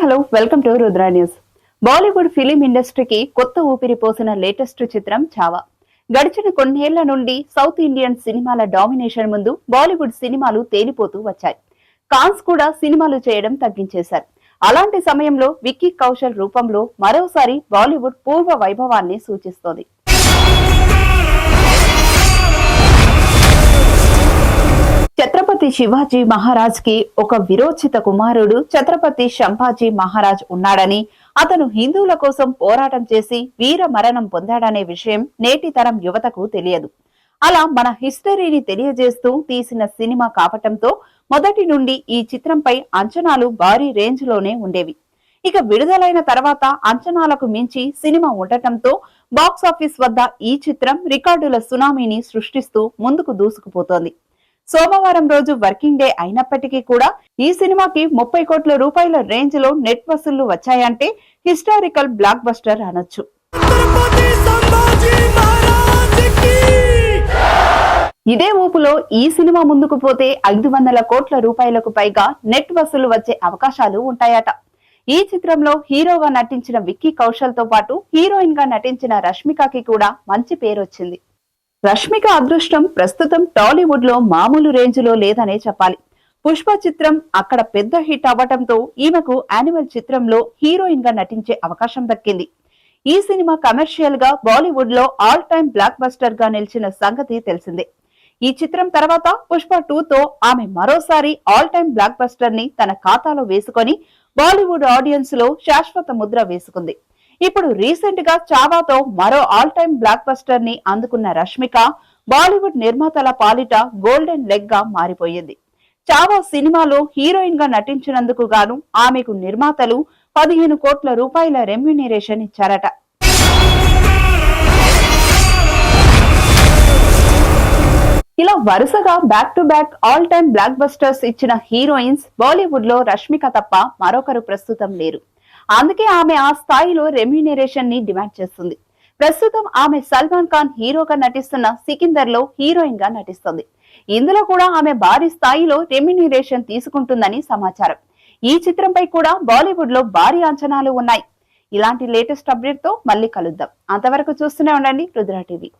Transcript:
Hello welcome to Rudra news. Bollywood film ఇండస్ట్రీకి కొత్త ఊపిరి పోసిన లేటెస్ట్ చిత్రం చావా. గడిచిన కొన్నేళ్ళ నుండి సౌత్ ఇండియన్ సినిమాల డామినేషన్ ముందు బాలీవుడ్ సినిమాలు తేలిపోతూ వచ్చాయి. కాన్స్ కూడా సినిమాలు చేయడం తగ్గించేశారు. అలాంటి సమయంలో విక్కీ కౌశల్ రూపంలో మరోసారి బాలీవుడ్ పూర్వ వైభవాన్ని సూచిస్తోంది. ఛత్రపతి శివాజీ మహారాజ్కి ఒక విరోచిత కుమారుడు ఛత్రపతి శంభాజీ మహారాజ్ ఉన్నాడని అతను హిందువుల కోసం పోరాటం చేసి వీర మరణం పొందాడనే విషయం నేటి తరం యువతకు తెలియదు. అలా మన హిస్టరీని తెలియజేస్తూ తీసిన సినిమా కావటంతో మొదటి నుండి ఈ చిత్రంపై అంచనాలు భారీ రేంజ్లోనే ఉండేవి. ఇక విడుదలైన తర్వాత అంచనాలకు మించి సినిమా ఉండటంతో బాక్సాఫీస్ వద్ద ఈ చిత్రం రికార్డుల సునామీని సృష్టిస్తూ ముందుకు దూసుకుపోతోంది. సోమవారం రోజు వర్కింగ్ డే అయినప్పటికీ కూడా ఈ సినిమాకి ముప్పై కోట్ల రూపాయల రేంజ్లో నెట్ వసూళ్ళు వచ్చాయంటే హిస్టారికల్ బ్లాక్ బస్టర్ అనొచ్చు. ఇదే ఊపులో ఈ సినిమా ముందుకు పోతే ఐదు వందల కోట్ల రూపాయలకు పైగా నెట్ వసూలు వచ్చే అవకాశాలు ఉంటాయట. ఈ చిత్రంలో హీరోగా నటించిన విక్కీ కౌశల్తో పాటు హీరోయిన్గా నటించిన రష్మికకి కూడా మంచి పేరు వచ్చింది రష్మిక అదృష్టం ప్రస్తుతం టాలీవుడ్లో మామూలు రేంజ్లో లేదనే చెప్పాలి. పుష్ప చిత్రం అక్కడ పెద్ద హిట్ అవ్వటంతో ఈమెకు యానిమల్ చిత్రంలో హీరోయిన్గా నటించే అవకాశం దక్కింది. ఈ సినిమా కమర్షియల్గా బాలీవుడ్లో ఆల్ టైమ్ బ్లాక్ బస్టర్గా నిలిచిన సంగతి తెలిసిందే. ఈ చిత్రం తర్వాత పుష్ప టూ తో ఆమె మరోసారి ఆల్ టైమ్ బ్లాక్ బస్టర్ని తన ఖాతాలో వేసుకొని బాలీవుడ్ ఆడియన్స్లో శాశ్వత ముద్ర వేసుకుంది. ఇప్పుడు రీసెంట్గా చావాతో మరో ఆల్ టైమ్ బ్లాక్ బస్టర్ని అందుకున్న రష్మిక బాలీవుడ్ నిర్మాతల పాలిట గోల్డెన్ లెగ్గా మారిపోయింది. చావా సినిమాలో హీరోయిన్గా నటించినందుకు గాను ఆమెకు నిర్మాతలు పదిహేను కోట్ల రూపాయల రెమ్యునరేషన్ ఇచ్చారట. ఇలా వరుసగా back to back all time blockbusters ఇచ్చిన హీరోయిన్స్ బాలీవుడ్లో రష్మిక తప్ప మరొకరు ప్రస్తుతం లేరు. అందుకే ఆమె ఆ స్థాయిలో రెమ్యూనరేషన్ని డిమాండ్ చేస్తుంది. ప్రస్తుతం ఆమె సల్మాన్ ఖాన్ హీరోగా నటిస్తున్న సికిందర్లో హీరోయిన్గా నటిస్తుంది. ఇందులో కూడా ఆమె భారీ స్థాయిలో రెమ్యూనరేషన్ తీసుకుంటుందని సమాచారం. ఈ చిత్రంపై కూడా బాలీవుడ్లో భారీ అంచనాలు ఉన్నాయి. ఇలాంటి లేటెస్ట్ అప్డేట్తో మళ్ళీ కలుద్దాం. అంతవరకు చూస్తూనే ఉండండి రుద్ర టీవీ.